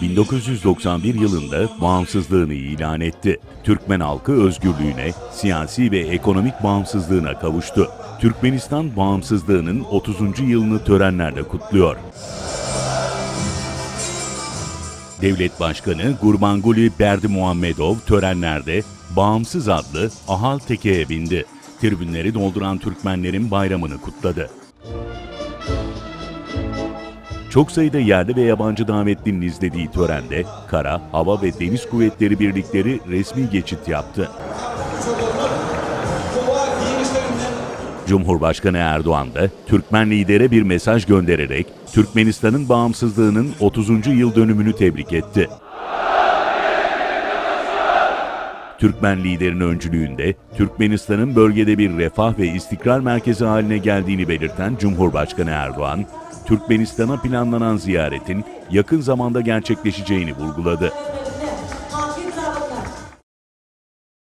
...1991 yılında bağımsızlığını ilan etti. Türkmen halkı özgürlüğüne, siyasi ve ekonomik bağımsızlığına kavuştu. Türkmenistan bağımsızlığının 30. yılını törenlerle kutluyor. Devlet Başkanı Gurbanguly Berdimuhamedov törenlerde Bağımsız adlı Ahal Teke'ye bindi. Tribünleri dolduran Türkmenlerin bayramını kutladı. Çok sayıda yerli ve yabancı davetlinin izlediği törende kara, hava ve deniz kuvvetleri birlikleri resmi geçit yaptı. Cumhurbaşkanı Erdoğan da Türkmen lidere bir mesaj göndererek Türkmenistan'ın bağımsızlığının 30. yıl dönümünü tebrik etti. Türkmen liderin öncülüğünde Türkmenistan'ın bölgede bir refah ve istikrar merkezi haline geldiğini belirten Cumhurbaşkanı Erdoğan, Türkmenistan'a planlanan ziyaretin yakın zamanda gerçekleşeceğini vurguladı.